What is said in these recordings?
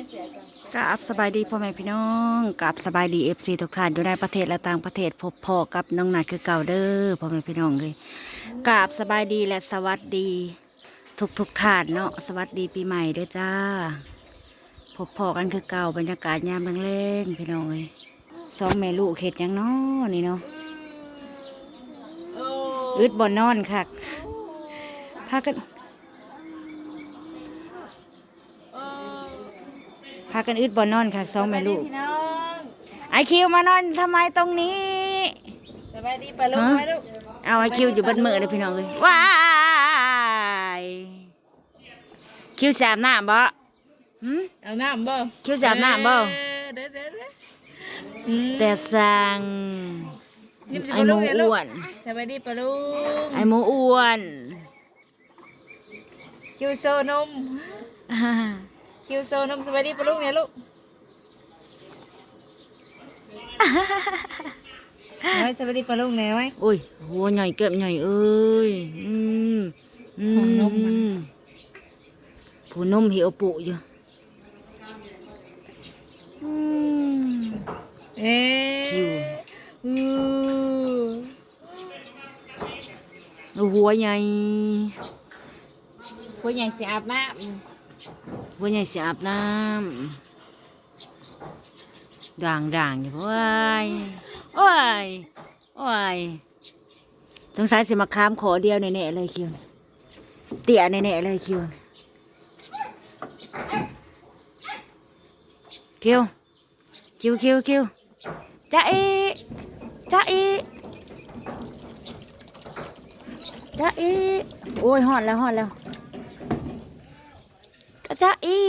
เนี่ยเสียจังกับสบายดีพ่อแม่พี่น้องกับสบายดีเอฟซีทุกท่านอยู่ในประเทศและต่างประเทศพบพ่อกับน้องนัดคือเก่าเด้อพ่อแม่พี่น้องเลยกับสบายดีและสวัสดี ทุกทุกท่านเนาะสวัสดีปีใหม่ด้อจ้าพบพ่อกันคือเก่าบรรยากาศยามแรงๆพี่น้องเลยสองแม่ลูกเห็ดยังนาะนี่เนาะอึดบ่นอนคักพากัน โอ้ พากันอึดบ่นอนคักสองแม่ลูกสบายดีพี่น้องไอคิวมานอนทำไมตรงนี้สบายดีปะลูกฮะไหมลูกเอาไอคิวอยู่บนมือเลยพี่น้องเลยว้ายคิวสามน้ำบ่หืมเอาน้ำบ่คิวสาบน้ำบ่เด้อเด้อเด้ออืมแต่สั่งยิ้มสิไอหมูปะลูกอ้วนสบายดีปะลูกไอหมูอ้วนคิวโซนม คิวโซนมสบายดีปะลูกเนี่ยลูกเอาไว้สบายดีปะลูกแน่ไว้โอ้ยหัวใหญ่เก็บใหญ่เอ้ยอืมอืหัวนมมันมผู้นมเหี่ยวปุอยู่อืมเอ๊ะคิวอือหัวใหญ่พวกอย่างสิอาบน้ หัวใหญ่สิอาบน้ำด่างด่างอยู่ว้ายโอ้ยโอ้ยสงสัยสิมาค้ามขอเดียวแน่ๆเลยคิวเตี่ยแน่ๆเลยคิวคิวคิวคิวคิวจ้าอีจ้าอีจ้าอีโอ้ยหอดแล้วหอดแล้ว จ้าอี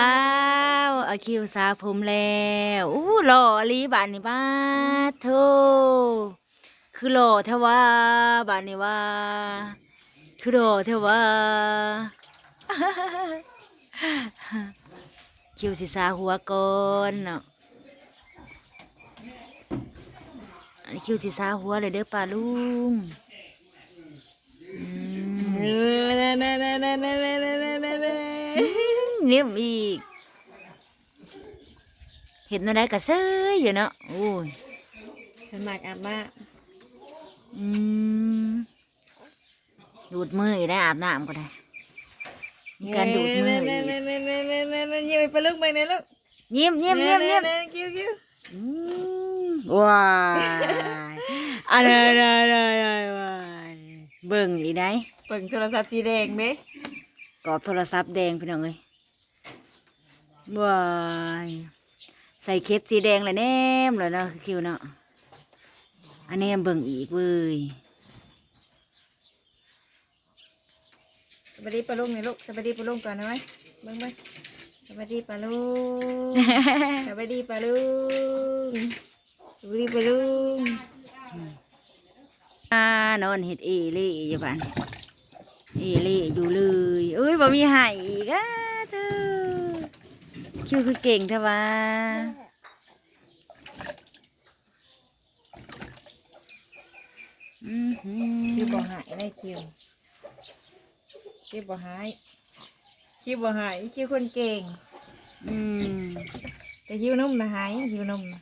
อ้าวอาคิวสาผมแล้วอู้หล่อลีบานนี่บ้าโธคือหล่อเทว่าบานนี่ว่า คือหล่อเทว่าคิวสิสาหัวก่อนเนาะอันนี้คิวสิสาหัวเลยเด้อป้าลุงอืม นิ่มอีก เห็นอะไรกระเซยอยู่เนาะโอ้ยสมัครอาบน้อืมดูดมืออีกได้อาบน้ำก็ได้การดูดมืออีกยิ้มไปลูกไปไหนลูกเงียบเงียบเงียบเงียบ กิ้วกิ้ว อืมว้ายอะไรอะไรอะไรอะไร เบิ่งอีได้เปิดโทรศัพท์สีแดงเด้กรอบโทรศัพท์แดงพี่น้องเอ้ยว้ายใส่เคสสีแดงเลยแนมเลยเนาะคิวเนาะอันนี้เบิ่งอีกเว้ยสวัสดีปะลุงเนี่ยลูกสวัสดีปะลุงก่อนนะไหมเบิ้งเบิ้งสวัสดีปะลุง สวัสดีปะลุงสวัสดีปะลุง อ่า นอนเห็ดเอเล่อยู่บ้านเอเล่อยู่เลยเอ้ยบ่มีหายอีกอะเธอคิวคือเก่งใช่ปะอือหืคิวบ่หายได้คิวคิวบ่หายคิวบ่หายคิวคนเก่ง อืมแต่คิวนุ่มนะหายคิวนุ่มนะ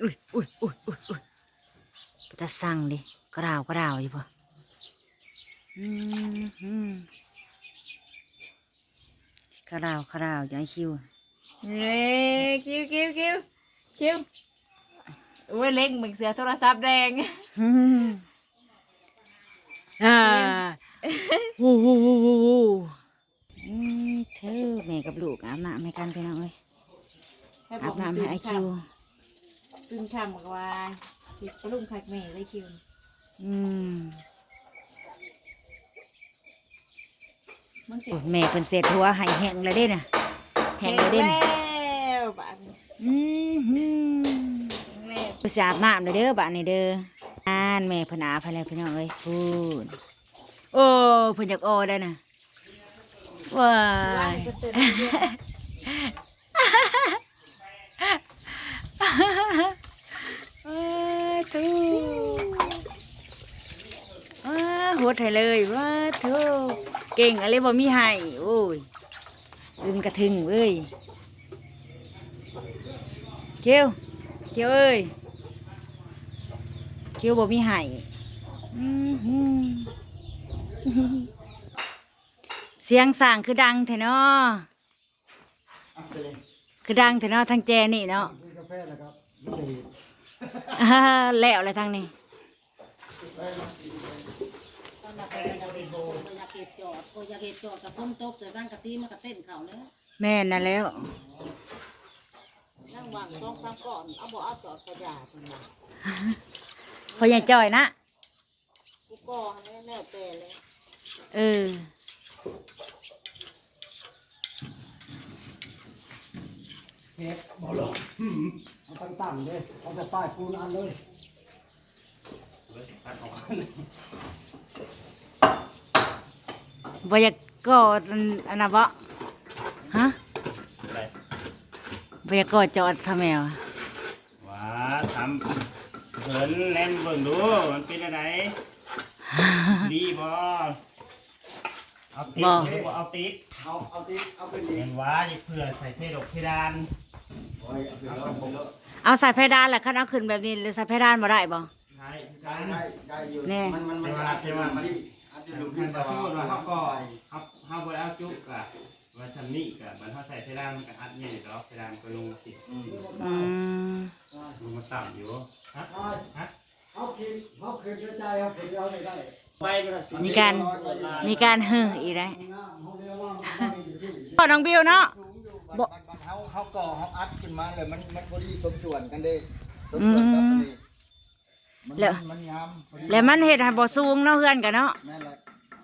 อุ้ยอุ้ยอุ้ยอุ้ยอุ้ยจะสั่งดิกระดาวกระดาวอยู่ปะอืมอืมกระดาวกระดาวอย่าให้คิวเย้คิวคิวคิวคิวโอ้ยเล็กมึงเสือโทรศัพท์แดงอืมอ่าวู้วู้วู้วู้วู้อืมเธอแม่กับลูกอาบน้ำให้กันพี่น้องเอ้ยอาบน้ำให้ไอคิว ตึงคำบอกว่าคิวปะลุงคักแม่ได้คิวอืมมันเจ็โอ้บแม่เป็นเศษหัวให้แห้งเลยเด้น่ะแห้งเลยเด้น่ะแล้วบาดนี้อืมหืมแล้วไปสอาบน้ำเลยเด้อบ้านนี้เด้ออ่านแม่เพนอาภายแล้วพี่น้องเอ้ยพูดโอ้เพิ่นอยากโอได้น่ะว้าว่างยจะตื่นเต้น อ้าทูอ้าหหดให้เลยว่าโธ่เก่งอะไรบ่มีให้โอ้ยลืมกระทึงเอ้ยเกียวเกียวเอ้ยเกียวบ่มีให้อื้อหือเสียงสั่งคือดังแท้เนาะคือดังแท้เนาะทางแจนี่เนาะกินกา แฟนะครับไม่ได้อ่าแล้วอะไรทางนี้อยากเก็บจอดก็อยากเก็บจอดกับพ้นตกแต่บ้านกะทิมันก็เต้นเขาแล้วแม่นน่ะแล้วนั่งวางสองสามก่อนเอาบ่เอาจอดก็อย่าคนละพอใหญ่จ้อยนะกูก็ให้แน่แต่เลยเออเค้กบอลล์ เอาตั้งตั้งเลยเอาแต่ป้ายปูนอันเลยบ่อยากกอดอันอันน่ะบ่ฮะบ่อยากกอดจอดทำแมวะว้าทำเหินเล่นเบิ่งดู มันเป็นอะไรดีบ่เอาติ๊กหรือบ่เอาติ๊กเอาเอาที่เอาไปดีเห็นว่าอย่าเผื่อใส่เพดกเพดาน โอ้ยเอาไปแล้วเอาไปแล้ว เอาใส่เพดานแหละคันเอาขึ้นแบบนี้หรือใส่เพดานบ่ได้บ่ใช่ได้ได้ได้อยู่แน่มันมันมันอัดอยู่มันอัดอยู่ลุมมัขึ้นนก็สมมติว่าเขาก็ใส่เขาเขาบ่เอาจุกอะว่าชั้นนี้กะมันเขาใส่เพดานมันก็อัดเนี่ยอยู่แล้วเพดานก็ลงสิอืมอืมลงมาต่ำอยู่ฮะเอาฮะเอาคิดเอาคืนใจเอาคืนเอาได้ได้ไปบ่ได้สิมีการมีการเฮ้ออีกได้ห้องน้ำห้องเรียกว่ามันไม่อยู่ที่พ่อน้องบิวเนาะ สูงอยู่บัดบัดบัดเฮาเฮาก่อเฮาอัดขึ้นมาเลยมันมันพอดีสมส่วนกันเด้สมส่วนกันพอดีมันมันงามพอดีแล้วมันเฮ็ดให้บ่สูงเนาะเฮือนกันเนาะแม่นแหละ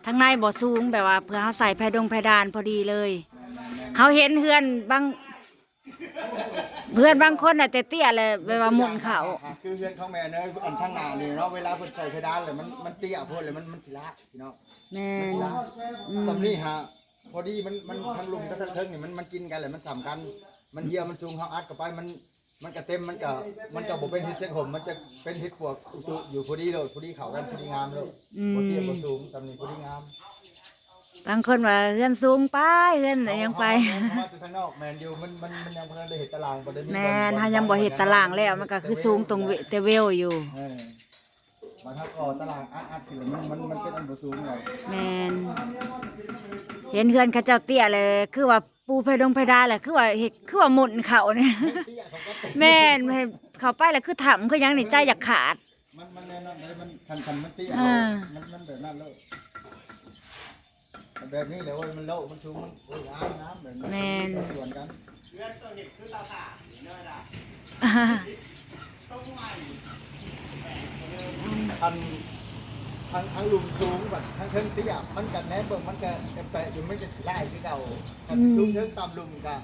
ทางในบ่สูงแบบว่าเพื่อเฮาใส่เพดงเพดานพอดีเลยแม่นแม่นแม่นเฮาเห็นเฮือนบางเพื่อนบางคนน่ะแต่เตี้ยเลยแบบว่าหมุนเขาคือเพื่อนของแม่เนยอันทางหน้านี่เนาะเวลาเพิ่นใส่เพดานเลยมันมันเตี้ยโพดเลยมันมันสิละพี่น้องแม่นสำนี่ฮะ พอดีมันมันทั้งลุมทั้งเทิงนี่มันมันกินกันเลยมันสำกัน มันเหี่ยวมันสูงเฮาอัดเข้าไปมันมันก็เต็มมันก็มันก็บ่เป็นเฮ็ดเชียงหมมันจะเป็นเฮ็ดปวกอุตุอยู่พอดีเลยพอดีเข้ากันพอดีงามเลยบ่เตี้ยบ่สูงสำนี่พอดีงามบางคนว่าเฮือนสูงไปเฮือนอะไรยังไปมาจากข้างนอกแมนอยู่มันมันมันยังบ่ทันได้เฮ็ดตารางบ่ได้แม่นเฮายังบ่เฮ็ดตารางแล้วมันก็คือสูงตรงเวแต่เวลอยู่ เออ มาถ้าก่อตารางอัดอัดคือมันมันมันเป็นอันบ่สูงเลยแม่นเห็นเฮือนเขาเจ้าเตี้ยเลย คือว่าปูเพดงเพดานแหละคือว่าเฮ็ดคือว่าหมุนเขาเนี่ยเตี้ยเขาก็เตะแม่นเขาไปแล้วคือถำคือหยังนี่ใจอยากขาด มันมันแน่นอนเลยมันคันคันมันเตี้ยอ่ามันมันแบบนั้นเลยแบบนี้เลยเว้ยมันโลกมันสูงมันโอ้ยน้ำน้ำแบบนี้แม่นส่วนกันเพื่อนตัวนี้คือเตาถ่านนี่เนาะล่ะ ทันทั้งทั้งลุมสูงแบบทั้งเทิงเตี้ยมันกันแหนเบิ่งมันก็แปะอยู่ไม่จะไล่คือเก่าคันสูงเทิงตามลุมกัน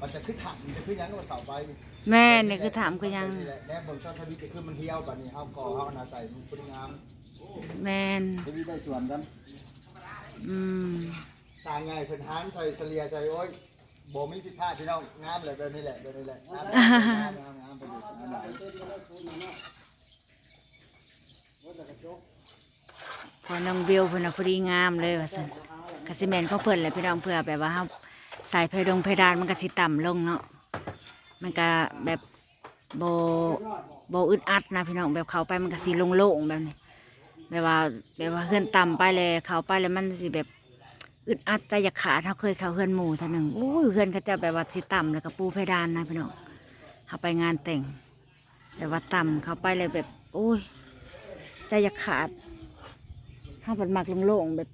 มันจะขึ้นถังมันจะขึ้นหยังก็เสาไปแม่นี่คือถามคือหยังแหนเบิ่งต้นทวีจะขึ้นมันเที่ยวแบบนี้เฮาก่อเฮาอนาใส่มันคุณงามแม่นทวีได้ส่วนกันอืมสร้างไงเพิ่นหานใส่เสลียใส่โอ้ยบ่มีผิดพลาดพี่น้องงามเลยแบบนี้แหละแบบนี้แหละงามงามงามงามไปดูงามหลาย พอน้องบิวเพิ่นนะพอดีงามเลยว่าซั่นกสิแม่นเขาเพิ่นแหละพี่น้องเพื่อแบบว่าเฮาใส่เพดงเพดานมันก็สิต่ำลงเนาะมันก็แบบโบ่บ่อึดอัดนะพี่น้องแบบเขาไปมันก็สิโล่งๆแบบนี้แบบว่าแบบว่าเฮือนต่ำไปเลยเขาไปแล้วมันสิแบบอึดอัดใจอยากขาดเฮาเคยเขาเฮือนหมู่ท่านึงอู้ยเฮือนเขาจะแบบว่าสิต่ำแล้วก็ปูเพดานนะพี่น้องเฮาไปงานแต่งแบบว่าต่ำเขาไปเลยแบบโอ้ย ใจอยากขาดห้าปัดหมักลงโล่งแบบ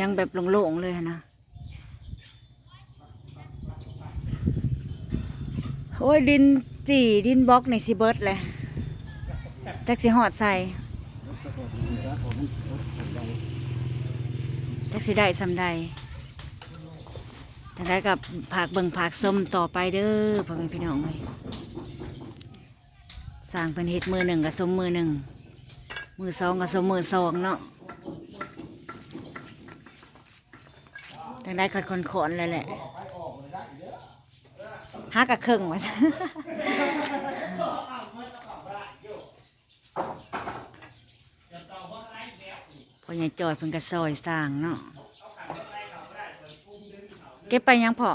ยังแบบลงโล่งเลยนะโอ้ยดินจีดินบล็อกในซีเบิร์ดเลยแท็กซี่หอดใส่แท็กซี่ได้สำใดจังได้กับผักเบิงผักส้มต่อไปเด้อพ่อแม่พี่น้องเลยสร้างเป็นเฮ็ดมือหนึ่งกับส้มมือหนึ่ง มือสองกับสมมือสองเนาะจังได้ขัดคนขอนเลยแหละฮักกะครึ่งวะพอใหญ่จอยเพิ่นก็ซอยสร้างเนาะเก็บไปยังพอ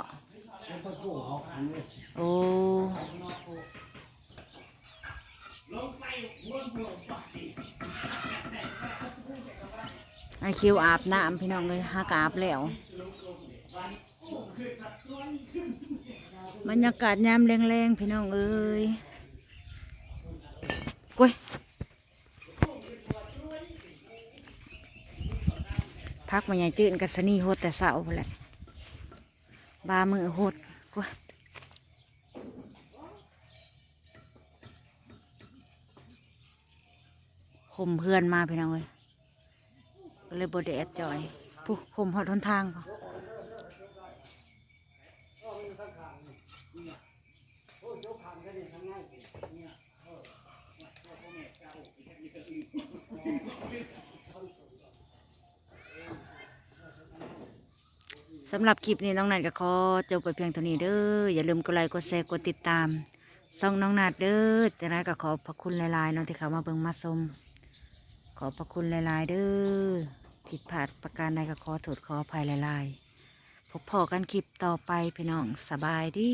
โอ้ ไอคิวอาบน้ำพี่น้องเลยหากอาบแล้วบรรยากาศยามแรงๆพี่น้องเอ้ยกุ้ยพักมาใหญ่จืดกัสนีโหดแต่เสาพู้นแหละบามือโหดกุ้ย ข่มเพื่อนมาพี่น้องเอ้ยก็เลยบไดแอดจอยผู้ข่มหอดทนทางพอสำหรับคลิปนี้น้องนัดก็ขอจบไปเพียงเท่านี้เด้อ อย่าลืมกดไลค์กดแชร์กดติดตามส่องน้องนัดเด้อแต่นั้นก็ขอบพระคุณหลายๆน้องที่เขามาเบิ่งมาชม ขอบพระคุณหลาย ๆ เด้อผิดพลาดประการใดก็ขอโทษขออภัยหลาย ๆ พบพอกันคลิปต่อไปพี่น้องสบายดี